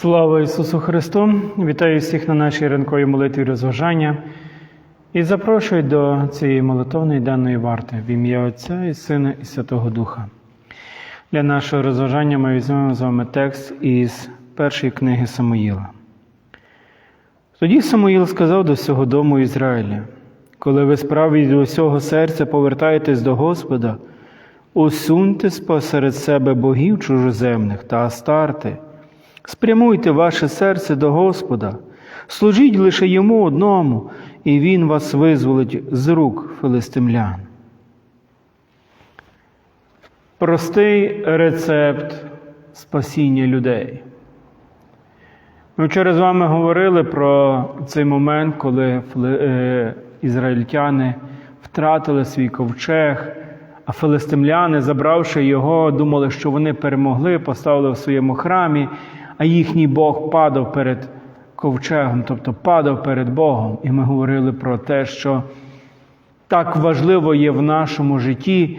Слава Ісусу Христу! Вітаю всіх на нашій ранковій молитві розважання і запрошую до цієї молитовної денної варти в ім'я Отця і Сина і Святого Духа. Для нашого розважання ми візьмемо з вами текст із першої книги Самуїла. Тоді Самуїл сказав до всього дому Ізраїля: коли ви справді до всього серця повертаєтесь до Господа, усуньте посеред себе богів чужоземних та астарти. Спрямуйте ваше серце до Господа, служіть лише йому одному, і Він вас визволить з рук филистимлян. Простий рецепт спасіння людей. Ми вчора з вами говорили про цей момент, коли е, ізраїльтяни втратили свій ковчег, а филистимляни, забравши його, думали, що вони перемогли, поставили в своєму храмі, а їхній Бог падав перед ковчегом, тобто падав перед Богом. І ми говорили про те, що так важливо є в нашому житті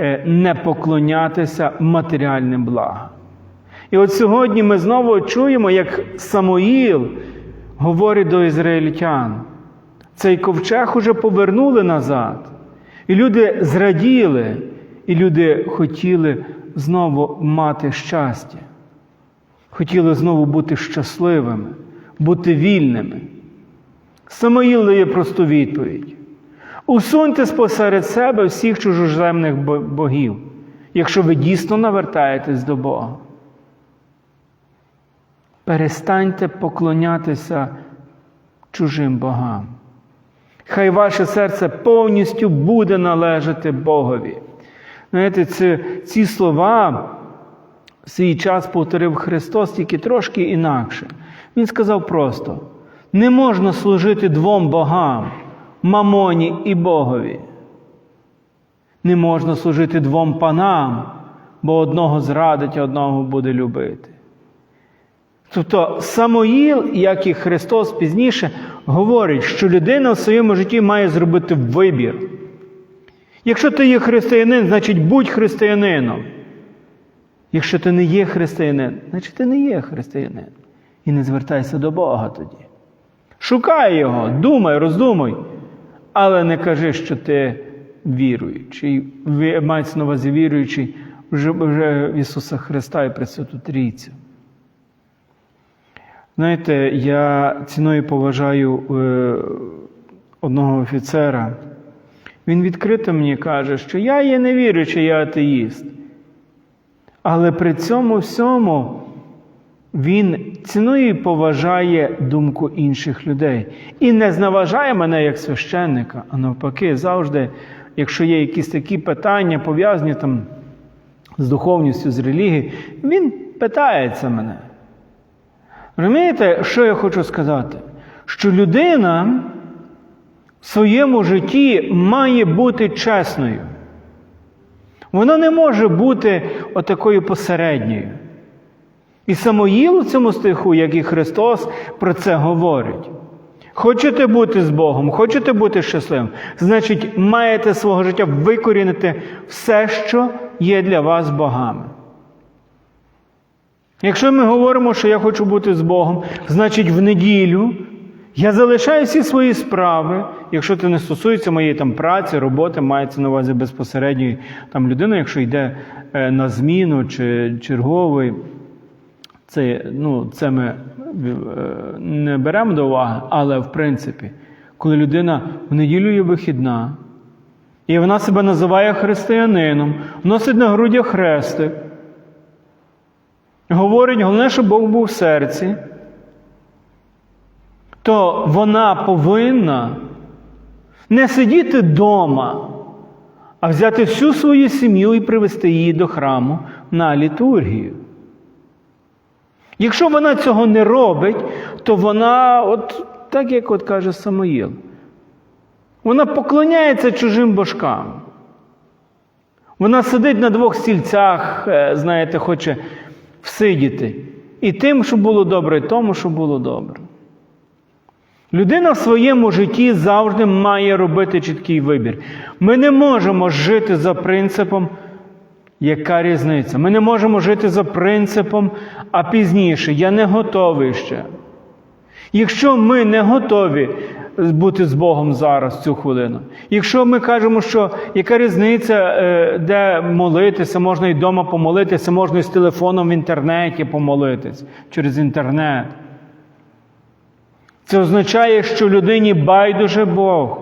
е, не поклонятися матеріальним благам. І от сьогодні ми знову чуємо, як Самоїл говорить до ізраїльтян. Цей ковчег уже повернули назад. І люди зраділи, і люди хотіли знову мати щастя. Хотіли знову бути щасливими, бути вільними. Самоїл дає просту відповідь. Усуньте спосеред себе всіх чужоземних богів, якщо ви дійсно навертаєтесь до Бога. Перестаньте поклонятися чужим богам. Хай ваше серце повністю буде належати Богові. Знаєте, ці, ці слова свій час повторив Христос тільки трошки інакше. Він сказав просто: не можна служити двом богам мамоні і Богові. Не можна служити двом панам, бо одного зрадить, одного буде любити. Тобто Самоїл, як і Христос пізніше, говорить, що людина в своєму житті має зробити вибір. Якщо ти є християнин, значить будь християнином. Якщо ти не є християнин, значить ти не є християнин. І не звертайся до Бога тоді. Шукай Його, думай, роздумуй, але не кажи, що ти віруючий, Ві- мається на увазі віруючий вже, вже в Ісуса Христа і Пресвяту Трійцю. Знаєте, я ціною поважаю е, одного офіцера. Він відкрито мені каже, що я є невіруючий, я атеїст. Але при цьому всьому він цінує і поважає думку інших людей. І не зневажає мене як священника, а навпаки, завжди, якщо є якісь такі питання, пов'язані там з духовністю, з релігією, він питається мене. Розумієте, що я хочу сказати? Що людина в своєму житті має бути чесною. Вона не може бути отакою посередньою. І Самоїл у цьому стиху, як і Христос, про це говорить. Хочете бути з Богом, хочете бути щасливим, значить, маєте свого життя викорінити все, що є для вас богами. Якщо ми говоримо, що я хочу бути з Богом, значить в неділю я залишаю всі свої справи, якщо це не стосується моєї там праці, роботи, мається на увазі безпосередньої там людина, якщо йде е, на зміну чи черговий, це, ну, це ми е, не беремо до уваги, але в принципі, коли людина в неділю є вихідна, і вона себе називає християнином, носить на грудях хрестик, говорить, головне, щоб Бог був в серці, то вона повинна не сидіти вдома, а взяти всю свою сім'ю і привести її до храму на літургію. Якщо вона цього не робить, то вона, от так як от каже Самоїл, вона поклоняється чужим божкам. Вона сидить на двох стільцях, е, знаєте, хоче всидіти. І тим, що було добре, і тому, що було добре. Людина в своєму житті завжди має робити чіткий вибір. Ми не можемо жити за принципом, яка різниця. Ми не можемо жити за принципом, а пізніше я не готовий ще. Якщо ми не готові бути з Богом зараз цю хвилину, якщо ми кажемо, що яка різниця, е, де молитися, можна і вдома помолитися, можна і з телефоном в інтернеті помолитись через інтернет. Це означає, що людині байдуже Бог,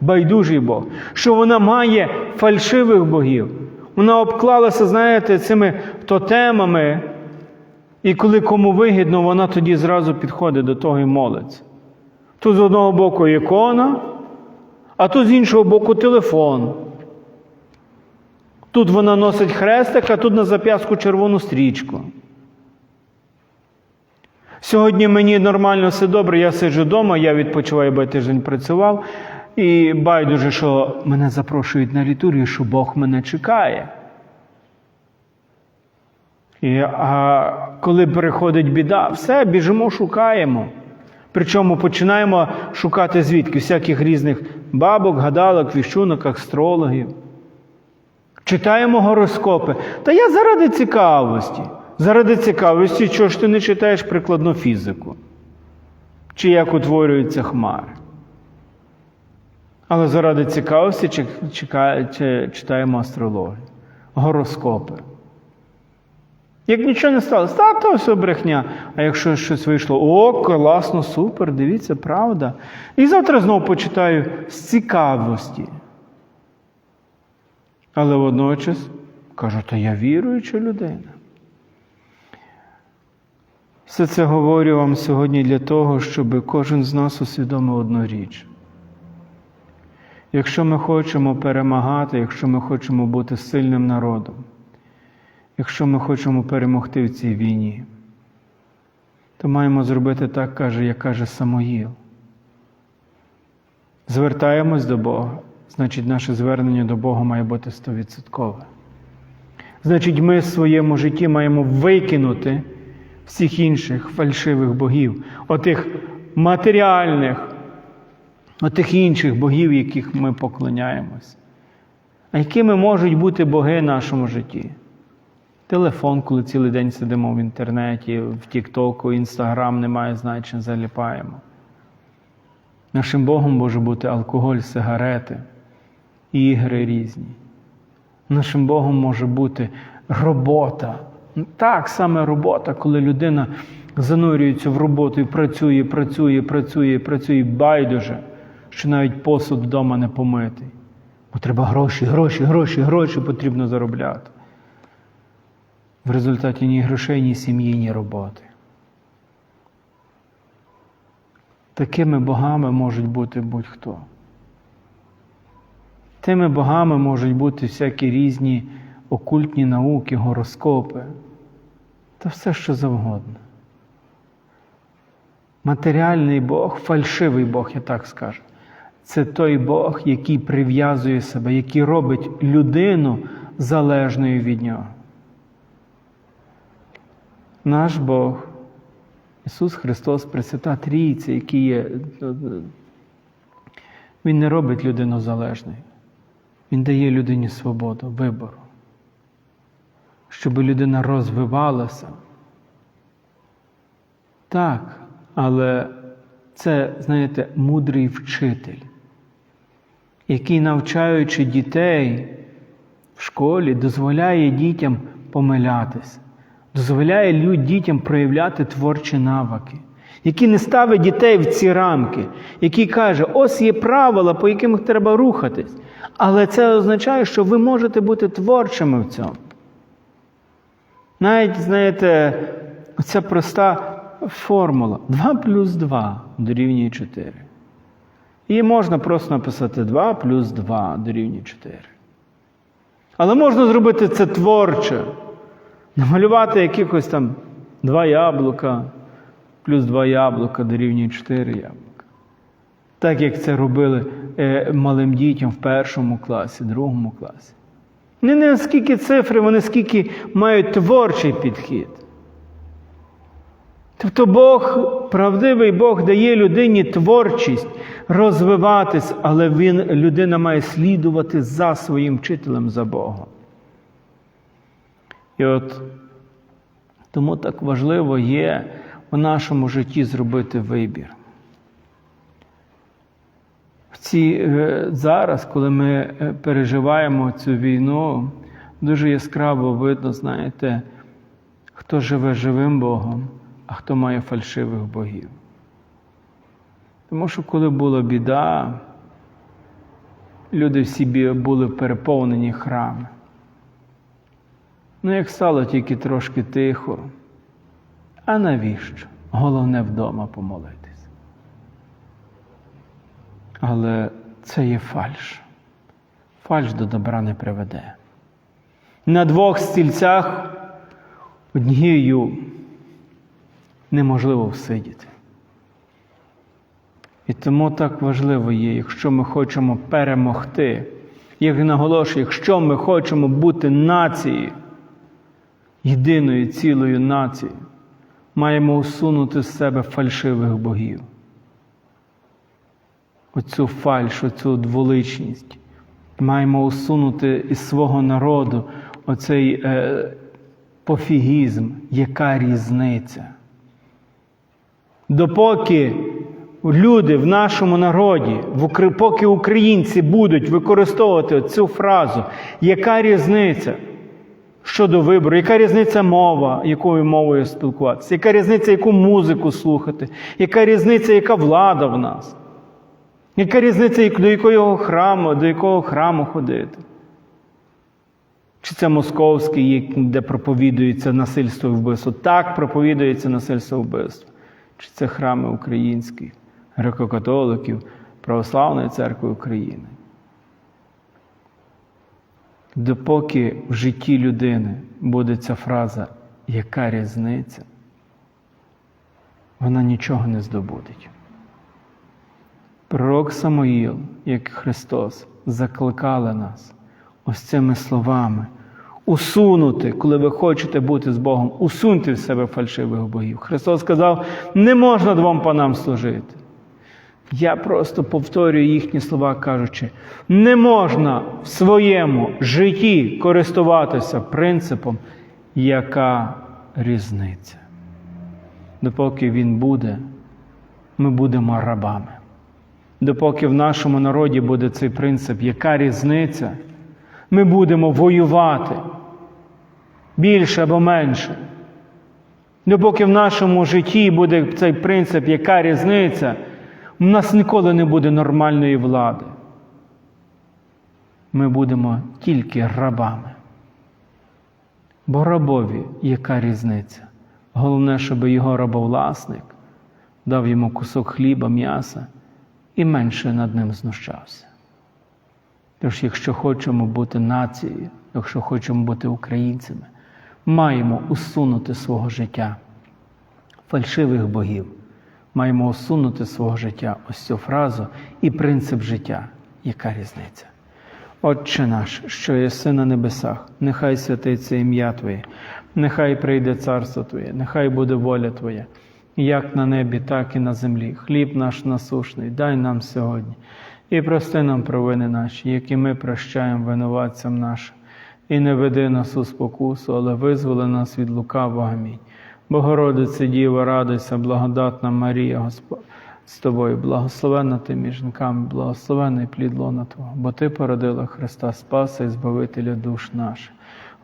байдужий Бог, що вона має фальшивих богів. Вона обклалася, знаєте, цими тотемами, і коли кому вигідно, вона тоді зразу підходить до того і молиться. Тут з одного боку ікона, а тут з іншого боку телефон. Тут вона носить хрестик, а тут на зап'ястку червону стрічку. Сьогодні мені нормально все добре, я сиджу вдома, я відпочиваю, бо я тиждень працював. І байдуже, що мене запрошують на літургію, що Бог мене чекає. І, А коли приходить біда, все, біжимо, шукаємо. Причому починаємо шукати звідки всяких різних бабок, гадалок, віщунок, астрологів. Читаємо гороскопи. Та я заради цікавості. Заради цікавості, чого ж ти не читаєш прикладну фізику? Чи як утворюються хмари? Але заради цікавості читаємо астрологію, гороскопи. Як нічого не сталося, та то все брехня. А якщо щось вийшло, о, класно, супер, дивіться, правда. І завтра знову почитаю з цікавості. Але водночас кажу, то я віруюча людина. Все це говорю вам сьогодні для того, щоб кожен з нас усвідомив одну річ. Якщо ми хочемо перемагати, якщо ми хочемо бути сильним народом, якщо ми хочемо перемогти в цій війні, то маємо зробити так, каже, як каже Самоїл. Звертаємось до Бога, значить, наше звернення до Бога має бути стовідсоткове. Значить, ми в своєму житті маємо викинути всіх інших фальшивих богів, отих матеріальних, отих інших богів, яких ми поклоняємось. А якими можуть бути боги в нашому житті? Телефон, коли цілий день сидимо в інтернеті, в Тіктоку, Інстаграм немає значення, заліпаємо. Нашим Богом може бути алкоголь, сигарети, ігри різні. Нашим Богом може бути робота. Так, саме робота, коли людина занурюється в роботу і працює, працює, працює, працює байдуже, що навіть посуд вдома не помитий. Бо треба гроші, гроші, гроші, гроші потрібно заробляти. В результаті ні грошей, ні сім'ї, ні роботи. Такими богами можуть бути будь-хто. Тими богами можуть бути всякі різні окультні науки, гороскопи та все, що завгодно. Матеріальний Бог, фальшивий Бог, я так скажу, це той Бог, який прив'язує себе, який робить людину залежною від нього. Наш Бог, Ісус Христос, Пресвята Трійця, який є, Він не робить людину залежною. Він дає людині свободу, вибору, щоб людина розвивалася. Так, але це, знаєте, мудрий вчитель, який, навчаючи дітей в школі, дозволяє дітям помилятися, дозволяє дітям проявляти творчі навики, який не ставить дітей в ці рамки, який каже, ось є правила, по яким треба рухатись. Але це означає, що ви можете бути творчими в цьому. Навіть, знаєте, ця проста формула 2 плюс 2 дорівнює 4. Її можна просто написати 2 плюс 2 дорівнює 4. Але можна зробити це творче, намалювати якихось там два яблука, плюс 2 яблука дорівнює 4 яблука. Так як це робили е, малим дітям в першому класі, другому класі. Не не скільки цифри, вони скільки мають творчий підхід. Тобто Бог, правдивий Бог дає людині творчість розвиватись, але він, людина має слідувати за своїм вчителем за Богом. І от Тому так важливо є у нашому житті зробити вибір. Ці, е, зараз, коли ми е, переживаємо цю війну, дуже яскраво видно, знаєте, хто живе живим Богом, а хто має фальшивих богів. Тому що коли була біда, люди всі були переповнені храми. Ну, як стало тільки трошки тихо, а навіщо? Головне вдома помолитись. Але це є фальш. Фальш до добра не приведе. На двох стільцях однією неможливо всидіти. І тому так важливо є, якщо ми хочемо перемогти, як наголошую, якщо ми хочемо бути нацією, єдиною цілою нацією, маємо усунути з себе фальшивих богів. Оцю фальш, оцю дволичність. Маємо усунути із свого народу оцей е, пофігізм, яка різниця. Допоки люди в нашому народі, поки українці будуть використовувати цю фразу, яка різниця щодо вибору, яка різниця мова, якою мовою спілкуватися, яка різниця, яку музику слухати, яка різниця, яка влада в нас, яка різниця, до якого храму, до якого храму ходити. Чи це московський, де проповідується насильство і вбивство? Так проповідується насильство і вбивство. Чи це храми українські, греко-католиків, Православної церкви України? Допоки в житті людини буде ця фраза яка різниця, вона нічого не здобудеть. Пророк Самоїл, як Христос, закликали нас ось цими словами усунути, коли ви хочете бути з Богом, усуньте в себе фальшивих богів. Христос сказав, не можна двом панам служити. Я просто повторюю їхні слова, кажучи, не можна в своєму житті користуватися принципом, яка різниця. Допоки він буде, ми будемо рабами. Допоки в нашому народі буде цей принцип, яка різниця, ми будемо воювати більше або менше. Допоки в нашому житті буде цей принцип, яка різниця, у нас ніколи не буде нормальної влади. Ми будемо тільки рабами. Бо рабові яка різниця? Головне, щоб його рабовласник дав йому кусок хліба, м'яса і менше над ним знущався. Тож, якщо хочемо бути нацією, якщо хочемо бути українцями, маємо усунути свого життя фальшивих богів, маємо усунути свого життя ось цю фразу і принцип життя, яка різниця. Отче наш, що єси на небесах, нехай святиться ім'я Твоє, нехай прийде царство Твоє, нехай буде воля Твоя, як на небі, так і на землі. Хліб наш насушний, дай нам сьогодні. І прости нам провини наші, які ми прощаємо винуватцям нашим. І не веди нас у спокусу, але визволи нас від лукавого. Амінь. Богородице Діва, радуйся, благодатна Марія, Господь з тобою, благословенна ти між жінками, благословенний плід лона Твого, бо Ти породила Христа Спаса і Збавителя душ наших.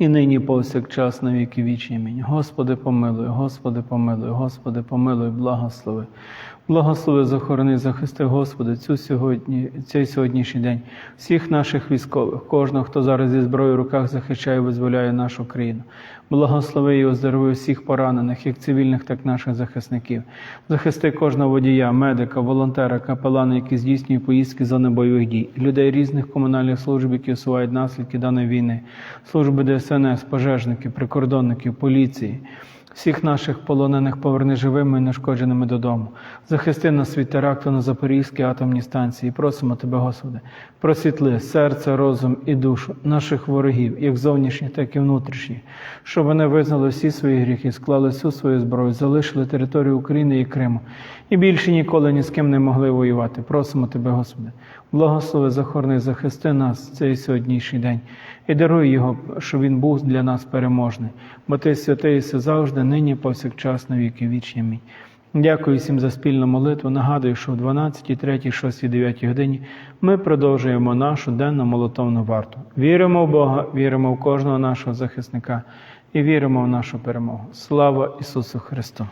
і нині повсякчас на віки вічні. Амінь. Господи, помилуй, Господи, помилуй, Господи, помилуй, благослови. Благослови, захорони, захисти, Господи, цю сьогодні, цей сьогоднішній день, всіх наших військових, кожного, хто зараз зі зброєю в руках захищає і визволяє нашу країну. Благослови і оздорови всіх поранених, як цивільних, так і наших захисників. Захисти кожного водія, медика, волонтера, капелана, які здійснюють поїздки зони бойових дій, людей різних комунальних служб, які усувають наслідки даної війни, служби ДСНС, пожежників, прикордонників, поліції. Всіх наших полонених поверни живими і нешкодженими додому. Захисти нас від теракту на Запорізькій атомній станції. Просимо Тебе, Господи, просвітли серце, розум і душу наших ворогів, як зовнішніх, так і внутрішніх, щоб вони визнали всі свої гріхи, склали всю свою зброю, залишили територію України і Криму і більше ніколи ні з ким не могли воювати. Просимо Тебе, Господи, благослови, захорони, захисти нас цей сьогоднішній день і даруй його, щоб він був для нас переможний. Бо ти святий і завжди, нині, повсякчас, на віки вічні. Амінь. Дякую всім за спільну молитву. Нагадую, що в 12, 3, 6, 9 годині ми продовжуємо нашу денну молитовну варту. Віримо в Бога, віримо в кожного нашого захисника і віримо в нашу перемогу. Слава Ісусу Христу!